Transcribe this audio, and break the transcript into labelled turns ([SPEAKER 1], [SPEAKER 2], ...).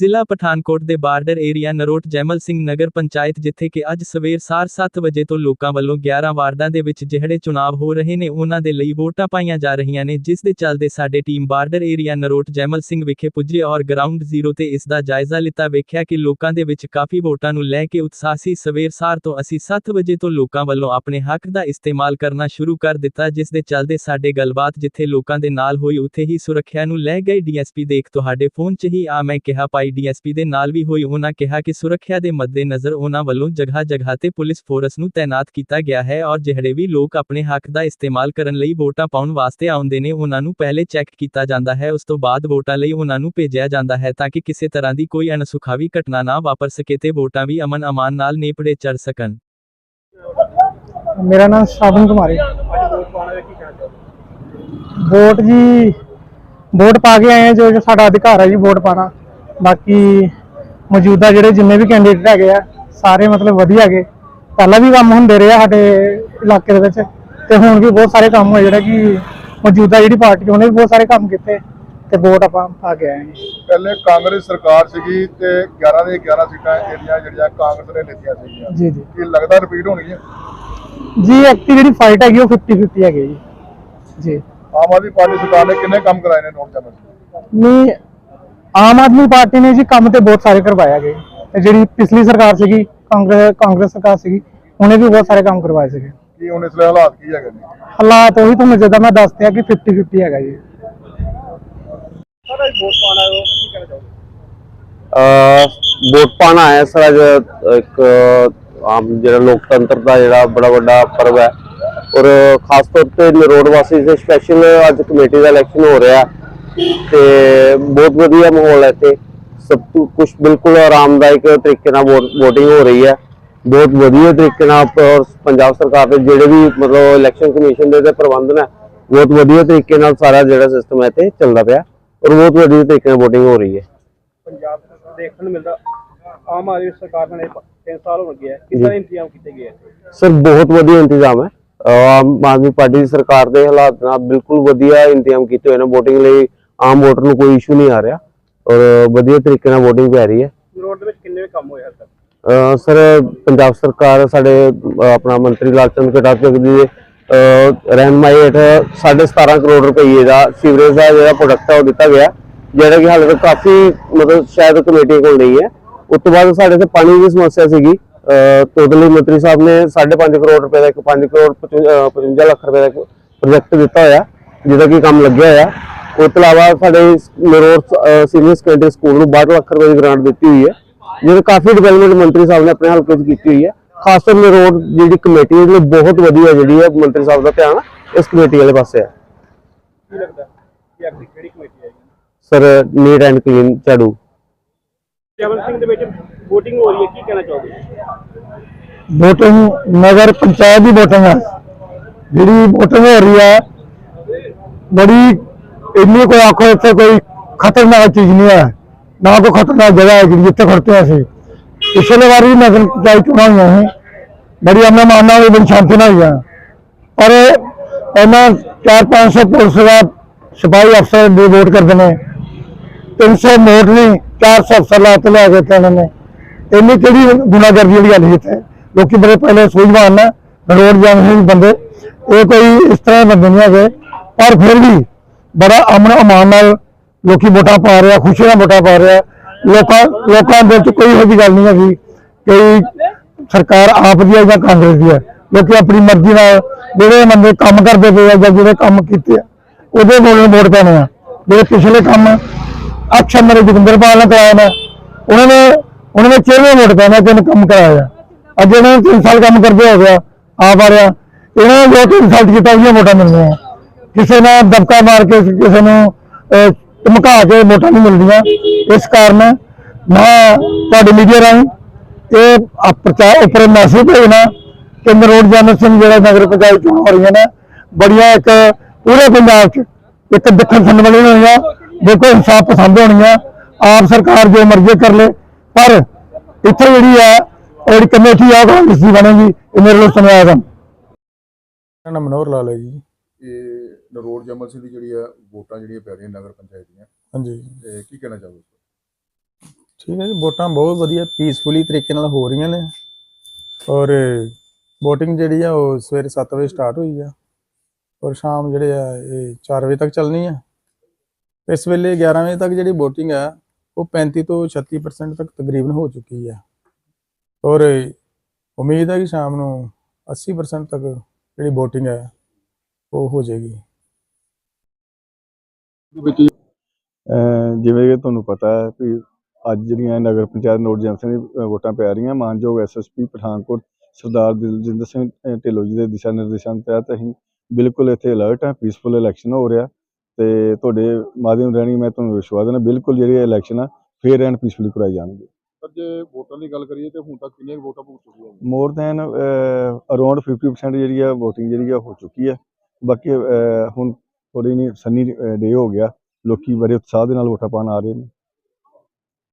[SPEAKER 1] ਜ਼ਿਲ੍ਹਾ ਪਠਾਨਕੋਟ ਦੇ border area Narot Jaimal Singh ਨਗਰ ਪੰਚਾਇਤ ਜਿੱਥੇ ਕਿ ਅੱਜ ਸਵੇਰ ਸਾਰ 7 ਵਜੇ ਤੋਂ ਲੋਕਾਂ ਵੱਲੋਂ 11 ਵਾਰਡਾਂ ਦੇ ਵਿੱਚ ਜਿਹੜੇ ਚੁਣਾਵ ਹੋ ਰਹੇ ਨੇ, ਉਹਨਾਂ ਦੇ ਲਈ ਵੋਟਾਂ ਪਾਈਆਂ ਜਾ ਰਹੀਆਂ ਨੇ, ਜਿਸ ਦੇ ਚੱਲਦੇ ਸਾਡੇ team border area Narot Jaimal Singh ਵਿਖੇ ਪੁੱਜੇ ਔਰ ਗਰਾਊਂਡ ਜ਼ੀਰੋ ਤੇ ਇਸ ਦਾ ਜਾਇਜ਼ਾ ਲਿੱਤਾ। ਵੇਖਿਆ ਕਿ ਲੋਕਾਂ ਦੇ ਵਿੱਚ ਕਾਫੀ ਵੋਟਾਂ ਨੂੰ ਲੈ ਕੇ ਉਤਸ਼ਾਹ ਸੀ। ਸਵੇਰ ਸਾਰ ਤੋਂ ਅਸੀਂ 7 ਵਜੇ ਤੋਂ ਲੋਕਾਂ ਵੱਲੋਂ ਆਪਣੇ ਹੱਕ ਦਾ ਇਸਤੇਮਾਲ ਕਰਨਾ ਸ਼ੁਰੂ ਕਰ ਦਿੱਤਾ, ਜਿਸ ਦੇ ਚੱਲਦੇ ਸਾਡੇ ਗੱਲਬਾਤ ਜਿੱਥੇ ਲੋਕਾਂ ਦੇ ਨਾਲ ਹੋਈ, ਉੱਥੇ ਹੀ ਸੁਰੱਖਿਆ ਨੂੰ ਲੈ ਗਏ ਡੀਐਸਪੀ ਦੇਖ ਤੁਹਾਡੇ ਫੋਨ 'ਚ ਹੀ, ਆ ਮੈਂ ਕਿਹਾ ਭਾਈ ਡੀਐਸਪੀ ਦੇ ਨਾਲ ਵੀ ਹੋਈ ਉਹਨਾਂ ਕਿਹਾ ਕਿ ਸੁਰੱਖਿਆ ਦੇ ਮੱਦੇਨਜ਼ਰ ਉਹਨਾਂ ਵੱਲੋਂ ਜਗ੍ਹਾ ਜਗ੍ਹਾ ਤੇ ਪੁਲਿਸ ਫੋਰਸ ਨੂੰ ਤਾਇਨਾਤ ਕੀਤਾ ਗਿਆ ਹੈ ਔਰ ਜਿਹੜੇ ਵੀ ਲੋਕ ਆਪਣੇ ਹੱਕ ਦਾ ਇਸਤੇਮਾਲ ਕਰਨ ਲਈ ਵੋਟਾਂ ਪਾਉਣ ਵਾਸਤੇ ਆਉਂਦੇ ਨੇ ਉਹਨਾਂ ਨੂੰ ਪਹਿਲੇ ਚੈੱਕ ਕੀਤਾ ਜਾਂਦਾ ਹੈ, ਉਸ ਤੋਂ ਬਾਅਦ ਵੋਟਾਂ ਲਈ ਉਹਨਾਂ ਨੂੰ ਭੇਜਿਆ ਜਾਂਦਾ ਹੈ ਤਾਂ ਕਿ ਕਿਸੇ ਤਰ੍ਹਾਂ ਦੀ ਕੋਈ ਅਣਸੁਖਾਵੀ ਘਟਨਾ ਨਾ ਵਾਪਰ ਸਕੇ ਤੇ ਵੋਟਾਂ ਵੀ ਅਮਨ ਅਮਾਨ ਨਾਲ ਨੇਪੜੇ ਚੜ ਸਕਣ।
[SPEAKER 2] ਮੇਰਾ ਨਾਮ ਸ਼ਾਬਨ ਕੁਮਾਰੀ। ਵੋਟ ਜੀ, ਵੋਟ ਪਾ ਕੇ ਆਏ ਆ ਜੋ ਜੋ ਸਾਡਾ ਅਧਿਕਾਰ ਹੈ ਜੀ, ਵੋਟ ਪਾਣਾ ਬਾਕੀ ਮੌਜੂਦਾ ਜਿਹੜੇ ਜਿੰਨੇ ਵੀ ਕੈਂਡੀਡੇਟ ਹੈਗੇ ਆ ਸਾਰੇ ਮਤਲਬ ਵਧੀਆ ਹੈਗੇ। ਪਹਿਲਾਂ ਵੀ ਕੰਮ ਹੁੰਦੇ ਰਹੇ ਆ ਸਾਡੇ ਇਲਾਕੇ ਦੇ ਵਿੱਚ ਤੇ ਹੁਣ ਵੀ ਬਹੁਤ ਸਾਰੇ ਕੰਮ ਹੋਏ ਜਿਹੜੇ ਕਿ ਮੌਜੂਦਾ ਜਿਹੜੀ ਪਾਰਟੀ ਉਹਨੇ ਵੀ ਬਹੁਤ ਸਾਰੇ ਕੰਮ ਕੀਤੇ ਤੇ ਵੋਟ ਆਪਾਂ ਪਾ ਕੇ ਆਏ ਹਾਂ।
[SPEAKER 3] ਪਹਿਲੇ ਕਾਂਗਰਸ ਸਰਕਾਰ ਸੀਗੀ ਤੇ 11 ਦੇ 11 ਸੀਟਾਂ ਜਿਹੜੀਆਂ ਜਿਹੜੀਆਂ ਕਾਂਗਰਸ ਨੇ ਲਿੱਤੀਆਂ ਸੀਗੀਆਂ।
[SPEAKER 2] ਜੀ ਜੀ।
[SPEAKER 3] ਕੀ ਲੱਗਦਾ ਰਿਪੀਟ ਹੋਣਗੀਆਂ?
[SPEAKER 2] ਜੀ ਐਕਟੀ ਜਿਹੜੀ ਫਾਈਟ ਹੈਗੀ ਉਹ 50 50 ਹੈਗੀ ਜੀ। ਜੀ।
[SPEAKER 3] ਆਮ ਆਦਮੀ ਪਾਰਟੀ ਸਰਕਾਰ ਨੇ ਕਿੰਨੇ ਕੰਮ ਕਰਾਏ ਨੇ ਨੋਟ ਜਮਨ
[SPEAKER 2] ਨਹੀਂ ਆਮ ਆਦਮੀ ਪਾਰਟੀ ਨੇ ਜੀ ਕੰਮ ਤੇ ਬਹੁਤ ਸਾਰੇ ਕਰਵਾਇਆ ਗਏ ਤੇ ਜਿਹੜੀ ਪਿਛਲੀ ਸਰਕਾਰ ਸੀਗੀ ਕਾਂਗਰਸ ਕਾਂਗਰਸ ਸਰਕਾਰ ਸੀਗੀ ਉਹਨੇ ਵੀ ਬਹੁਤ ਸਾਰੇ ਕੰਮ ਕਰਵਾਏ ਸੀਗੇ।
[SPEAKER 3] ਕੀ ਹੁਣ ਇਸ ਲਈ ਹਾਲਾਤ ਕੀ ਹੈਗੇ ਨੇ?
[SPEAKER 2] ਹਾਲਾਤ ਉਹੀ ਤੁਹਾਨੂੰ ਜਿੱਦਾਂ ਮੈਂ ਦੱਸਦਿਆ ਕਿ 50 50 ਹੈਗਾ ਜੀ।
[SPEAKER 4] ਅਹ ਵੋਟ ਪਾਣਾ ਆਇਆ ਸਰ ਅੱਜ ਇੱਕ ਆਮ ਜਿਹੜਾ ਲੋਕਤੰਤਰ ਦਾ ਜਿਹੜਾ ਬੜਾ ਵੱਡਾ ਪਰਵ ਹੈ। ਔਰ ਖਾਸ ਤੌਰ ਤੇ ਨਰੋੜ ਵਾਸੀ ਦੇ ਸਪੈਸ਼ਲ ਅੱਜ ਕਮੇਟੀ ਦਾ ਇਲੈਕਸ਼ਨ ਹੋ ਰਿਹਾ। ਤੇ ਬਹੁਤ ਵਧੀਆ ਮਾਹੌਲ ਹੈ ਇੱਥੇ। ਸਭ ਕੁਝ ਬਿਲਕੁਲ ਆਰਾਮਦਾਇਕ ਤਰੀਕੇ ਨਾਲ VOTING ਹੋ ਰਹੀ ਹੈ। ਬਹੁਤ ਵਧੀਆ ਤਰੀਕੇ ਨਾਲ ਔਰ ਪੰਜਾਬ ਸਰਕਾਰ ਦੇ ਜਿਹੜੇ ਵੀ ਮਤਲਬ ਇਲੈਕਸ਼ਨ ਕਮਿਸ਼ਨ ਦੇ ਤੇ ਪ੍ਰਬੰਧ ਨੇ ਬਹੁਤ ਵਧੀਆ ਤਰੀਕੇ ਨਾਲ ਸਾਰਾ ਜਿਹੜਾ ਸਿਸਟਮ ਹੈ ਇੱਥੇ ਚੱਲਦਾ ਪਿਆ ਔਰ ਬਹੁਤ ਵਧੀਆ ਤਰੀਕੇ ਨਾਲ VOTING ਹੋ ਰਹੀ ਹੈ।
[SPEAKER 5] ਪੰਜਾਬ ਦੇਖਣ ਨੂੰ ਮਿਲਦਾ। ਆਮ ਆਦਮੀ ਸਰਕਾਰ ਨੇ 3 ਸਾਲ ਹੋ ਗਏ ਹੈ। ਤਰ੍ਹਾਂ ਇੰਤਜ਼ਾਮ ਕੀਤੇ ਗਏ ਹੈ?
[SPEAKER 4] ਸਰ ਬਹੁਤ ਵਧੀਆ ਇੰਤਜ਼ਾਮ ਹੈ। ਆਮ ਆਦਮੀ ਪਾਰਟੀ ਦੀ ਸਰਕਾਰ ਦੇ ਹਾਲਾਤ ਨਾਲ ਬਿਲਕੁਲ ਵਧੀਆ ਇੰਤਜ਼ਾਮ ਕੀਤੇ ਹੋਏ ਨੇ VOTING ਲਈ। ਆਮ ਵੋਟਰ ਨੂੰ ਕੋਈ ਇਸ਼ੂ ਨਹੀਂ ਆ ਰਿਹਾ ਔਰ ਵਧੀਆ ਤਰੀਕੇ ਨਾਲ VOTING ਪੈ ਰਹੀ ਹੈ।
[SPEAKER 5] ਰੋਡ ਦੇ ਵਿੱਚ ਕਿੰਨੇ ਵੀ ਕੰਮ ਹੋਏ ਤੱਕ?
[SPEAKER 4] ਅਹ ਸਰ ਪੰਜਾਬ ਸਰਕਾਰ ਸਾਡੇ ਆਪਣਾ ਮੰਤਰੀ ਲਾਲਚੰਦ ਕਟਾਰੀਆ ਜੀ ਦੇ ਰਹਿਨਮਾਈ ਹੇਠ 17.5 ਕਰੋੜ ਰੁਪਏ ਦਾ ਸੀਵਰੇਜ ਦਾ ਜਿਹੜਾ ਪ੍ਰੋਡਕਟ ਹੈ ਉਹ ਦਿੱਤਾ ਗਿਆ। ਜਿਹੜਾ ਕਿ ਹਾਲੇ ਤੱਕ ਕਾਫੀ ਮਤਲਬ ਸ਼ਾਇਦ ਕਮੇਟੀ ਕੋਲ ਨਹੀਂ ਹੈ। ਉਸ ਤੋਂ ਬਾਅਦ ਸਾਡੇ ਤੇ ਪਾਣੀ ਦੀ ਸਮੱਸਿਆ ਸੀਗੀ। ਟੋਟਲੀ ਮੰਤਰੀ ਸਾਹਿਬ ਨੇ 5.5 ਕਰੋੜ ਰੁਪਏ ਦਾ ਇੱਕ 5 ਕਰੋੜ 55 ਲੱਖ ਰੁਪਏ ਦਾ ਪ੍ਰੋਜੈਕਟ ਦਿੱਤਾ ਹੋਇਆ ਜਿਹਦਾ ਕਿ ਕੰਮ ਲੱਗਿਆ ਹੋਇਆ। ਉਸ ਤੋਂ ਇਲਾਵਾ ਸਾਡੇ ਨਰੋੜ ਸੀਨੀਅਰ ਸੈਕੰਡਰੀ ਸਕੂਲ ਨੂੰ 62 ਲੱਖ ਰੁਪਏ ਦੀ ਗ੍ਰਾਂਟ ਦਿੱਤੀ ਹੋਈ ਹੈ ਜਿਹਦੇ ਕਾਫੀ ਡਿਵੈਲਪਮੈਂਟ ਮੰਤਰੀ ਸਾਹਿਬ ਨੇ ਆਪਣੇ ਹਲਕੇ 'ਚ ਕੀਤੀ ਹੋਈ ਹੈ। ਖਾਸ ਤੌਰ ਨਰੋੜ ਜਿਹੜੀ ਕਮੇਟੀ ਹੈ ਜਿਹੜੀ ਬਹੁਤ ਵਧੀਆ ਜਿਹੜੀ ਹੈ ਮੰਤਰੀ ਸਾਹਿਬ ਦਾ ਧਿਆਨ ਇਸ ਕਮੇਟੀ ਵਾਲੇ ਪਾਸੇ ਹੈ।
[SPEAKER 5] ਕੀ ਲੱਗਦਾ ਕਿ ਅਗਲੀ ਕਿਹੜੀ ਕਮੇਟੀ ਆਏਗੀ?
[SPEAKER 4] ਸਰ ਨੀਟ ਐਂਡ ਕਲੀਨ ਝਾੜੂ।
[SPEAKER 5] ਜਵਲ ਸਿੰਘ ਦੇ ਵਿੱਚ VOTING ਹੋ ਰਹੀ ਹੈ ਕੀ ਕਹਿਣਾ ਚਾਹੋਗੇ?
[SPEAKER 2] ਵੋਟਿੰਗ ਨਗਰ ਪੰਚਾਇਤ ਦੀ ਵੋਟਿੰਗ ਹੈ। ਜਿਹੜੀ ਵੋਟਿੰਗ ਹੋ ਰਹੀ ਹੈ ਬੜੀ ਇੰਨੀ ਕੋਈ ਆਖੋ ਇੱਥੇ ਕੋਈ ਖਤਰਨਾਕ ਚੀਜ਼ ਨਹੀਂ ਹੈ। ਨਾ ਕੋਈ ਖਤਰਨਾਕ ਜਗ੍ਹਾ ਹੈ ਜਿਹੜੀ ਜਿੱਥੇ ਖੜਤੇ ਹਾਂ ਅਸੀਂ। ਪਿਛਲੇ ਵਾਰੀ ਵੀ ਨਗਰ ਪੰਚਾਇਤ ਚੋਣਾਂ ਹੋਈਆਂ ਸੀ। ਬੜੀ ਅਮਨ ਮਾਨ ਨਾਲ ਬੜੀ ਸ਼ਾਂਤੀ ਨਾਲ ਹੋਈਆਂ। ਪਰ ਇਹਨਾਂ 4-500 ਪੁਲਿਸ ਦਾ ਸਿਪਾਹੀ ਅਫਸਰ ਦੀ ਵੋਟ ਕਰਦੇ ਨੇ। 300 ਵੋਟ ਨਹੀਂ 400 ਅਫਸਰ ਲਾ ਕੇ ਲਿਆ ਕੇ ਤੇ ਇਹਨਾਂ ਨੇ। ਇੰਨੀ ਕਿਹੜੀ ਗੁਨਾਹਗਰਦੀ ਵਾਲੀ ਗੱਲ ਸੀ ਇੱਥੇ? ਲੋਕੀ ਬੜੇ ਪਹਿਲੇ ਸੂਝਵਾਨ ਨੇ। ਰੋਡ ਜਾਂਦੇ ਸੀ ਬੰਦੇ। ਇਹ ਕੋਈ ਇਸ ਤਰ੍ਹਾਂ ਦੇ ਬੰਦੇ ਨਹੀਂ ਹੈਗੇ। ਪਰ ਫਿਰ ਵੀ ਬੜਾ ਅਮਨ ਅਮਾਨ ਨਾਲ ਲੋਕੀ ਵੋਟਾਂ ਪਾ ਰਿਹਾ, ਖੁਸ਼ੀ ਨਾਲ ਵੋਟਾਂ ਪਾ ਰਿਹਾ। ਲੋਕਾਂ ਲੋਕਾਂ ਦੇ ਵਿੱਚ ਕੋਈ ਇਹੋ ਜਿਹੀ ਗੱਲ ਨਹੀਂ ਹੈਗੀ ਕਿ ਸਰਕਾਰ ਆਪ ਦੀ ਹੈ ਜਾਂ ਕਾਂਗਰਸ ਦੀ ਹੈ। ਲੋਕੀ ਆਪਣੀ ਮਰਜ਼ੀ ਨਾਲ ਜਿਹੜੇ ਬੰਦੇ ਕੰਮ ਕਰਦੇ ਪਏ ਆ ਜਾਂ ਜਿਹੜੇ ਕੰਮ ਕੀਤੇ ਆ, ਉਹਦੇ ਕੋਲ ਵੋਟ ਪੈਣੇ ਆ। ਜਿਹੜੇ ਪਿਛਲੇ ਕੰਮ ਅਕਸ਼ਰ ਮੇਰੇ ਜੋਗਿੰਦਰਪਾਲ ਨੇ ਕਰਾਇਆ ਨਾ, ਉਹਨਾਂ ਨੇ ਉਹਨਾਂ ਨੇ ਚਿਹਰੇ ਵੋਟ ਪੈਣਾ ਕਿ ਉਹਨੇ ਕੰਮ ਕਰਾਇਆ ਅੱਜ ਇਹਨਾਂ ਨੇ 3 ਸਾਲ ਕੰਮ ਕਰਦੇ ਹੋ ਗਿਆ ਆਪ ਆ ਰਿਹਾ। ਇਹਨਾਂ ਨੇ ਜੋ 3 ਸਾਲ ਕੀਤਾ ਉਹਦੀਆਂ ਵੋਟਾਂ ਮਿਲਣੀਆਂ ਕਿਸੇ ਨੇ ਦਬਕਾ ਮਾਰ ਕੇ ਕਿਸੇ ਨੂੰ ਧਮਕਾ ਕੇ ਵੋਟਾਂ ਨਹੀਂ ਮਿਲਦੀਆਂ। ਇਸ ਕਾਰਨ ਮੈਂ ਤੁਹਾਡੇ ਮੀਡੀਆ ਰਾਹੀਂ ਇਹ ਆ ਪ੍ਰਚਾਰ ਉੱਪਰ ਮੈਸੇਜ ਭੇਜਣਾ ਕਿ ਨਰੋਡ ਜਨਰਲ ਸਿੰਘ ਜਿਹੜਾ ਨਗਰ ਪੰਚਾਇਤ ਚੋਣ ਹੋ ਰਹੀਆਂ ਨੇ ਬੜੀਆਂ ਇੱਕ ਪੂਰੇ ਪੰਜਾਬ 'ਚ ਇੱਕ ਦੱਖਣ ਸੁਣਨ ਵਾਲੀ ਹੋਣੀਆਂ ਦੇਖੋ ਇਨਸਾਫ ਪਸੰਦ ਹੋਣੀਆਂ ਆਪ ਸਰਕਾਰ ਜੋ ਮਰਜ਼ੀ ਕਰ ਲੇ ਪਰ ਇੱਥੇ ਜਿਹੜੀ ਹੈ ਉਹ ਜਿਹੜੀ ਕਮੇਟੀ ਆ ਉਹ ਕਾਂਗਰਸ ਦੀ ਬਣੇਗੀ ਇਹ ਮੇਰੇ ਲਈ ਸੁਣਿਆ ਦਾ
[SPEAKER 6] ਨਾਮ ਮਨੋਹਰ ਲਾਲ ਹੈ ਜੀ।
[SPEAKER 3] ਇਹ ਨਰੋੜ ਜਮਲ ਸਿੰਘ ਦੀ ਜਿਹੜੀ ਆ ਵੋਟਾਂ ਜਿਹੜੀਆਂ ਪੈ ਰਹੀਆਂ ਨਗਰ ਪੰਚਾਇਤ ਦੀਆਂ
[SPEAKER 6] ਹਾਂਜੀ।
[SPEAKER 3] ਤੇ ਕੀ ਕਹਿਣਾ ਚਾਹੋਗੇ?
[SPEAKER 6] ਠੀਕ ਹੈ ਜੀ ਵੋਟਾਂ ਬਹੁਤ ਵਧੀਆ ਪੀਸਫੁਲੀ ਤਰੀਕੇ ਨਾਲ ਹੋ ਰਹੀਆਂ ਨੇ। ਔਰ VOTING ਜਿਹੜੀ ਆ ਉਹ ਸਵੇਰੇ 7 ਵਜੇ ਸਟਾਰਟ ਹੋਈ ਆ। ਔਰ ਸ਼ਾਮ ਜਿਹੜੇ ਆ ਇਹ 4 ਵਜੇ ਤੱਕ ਚੱਲਣੀ ਆ। ਇਸ ਵੇਲੇ 11 ਵਜੇ ਤੱਕ ਜਿਹੜੀ VOTING ਆ ਉਹ 35 ਤੋਂ 36% ਤੱਕ ਤਕਰੀਬਨ ਹੋ ਚੁੱਕੀ ਆ। ਔਰ ਉਮੀਦ ਹੈ ਕਿ ਸ਼ਾਮ ਨੂੰ 80% ਤੱਕ ਜਿਹੜੀ VOTING ਹੈ ਉਹ ਹੋ ਜਾਏਗੀ।
[SPEAKER 7] ਜਿਵੇਂ ਕਿ ਤੁਹਾਨੂੰ ਪਤਾ ਹੈ ਕਿ ਅੱਜ ਜਿਹੜੀਆਂ ਨਗਰ ਪੰਚਾਇਤ ਨੋਟ ਜੰਕਸ਼ਨ ਦੀ ਵੋਟਾਂ ਪੈ ਰਹੀਆਂ ਮਾਨਯੋਗ ਐਸਐਸਪੀ ਪਠਾਨਕੋਟ ਸਰਦਾਰ ਦਿਲਜਿੰਦਰ ਸਿੰਘ ਢਿੱਲੋਂ ਜੀ ਦੇ ਦਿਸ਼ਾ ਨਿਰਦੇਸ਼ਾਂ ਤਹਿਤ ਅਸੀਂ ਬਿਲਕੁਲ ਇੱਥੇ ਅਲਰਟ ਹੈ ਪੀਸਫੁਲ ਇਲੈਕਸ਼ਨ ਹੋ ਰਿਹਾ ਤੇ ਤੁਹਾਡੇ ਮਾਧਿਅਮ ਰਾਹੀਂ ਮੈਂ ਤੁਹਾਨੂੰ ਵਿਸ਼ਵਾਸ ਦਿੰਦਾ ਬਿਲਕੁਲ ਜਿਹੜੀ ਇਲੈਕਸ਼ਨ ਆ ਫੇਅਰ ਐਂਡ ਪੀਸਫੁਲੀ ਕਰਾਈ ਜਾਣਗੇ।
[SPEAKER 3] ਪਰ ਜੇ ਵੋਟਾਂ ਦੀ ਗੱਲ ਕਰੀਏ ਤੇ ਹੁਣ ਤੱਕ ਕਿੰਨੀਆਂ ਵੋਟਾਂ ਭੁਗਤ ਚੁੱਕੀਆਂ
[SPEAKER 7] ਮੋਰ ਦੈਨ ਅਰਾਊਂਡ 50% ਜਿਹੜੀ ਆ VOTING ਜਿਹੜੀ ਆ ਹੋ ਚੁੱਕੀ ਹੈ ਬਾਕੀ ਹੁਣ ਥੋੜੀ ਨਹੀਂ ਸੰਨੀ ਡੇ ਹੋ ਗਿਆ। ਲੋਕੀ ਬੜੇ ਉਤਸ਼ਾਹ ਦੇ ਨਾਲ ਵੋਟਾਂ ਪਾਉਣ ਆ ਰਹੇ ਨੇ।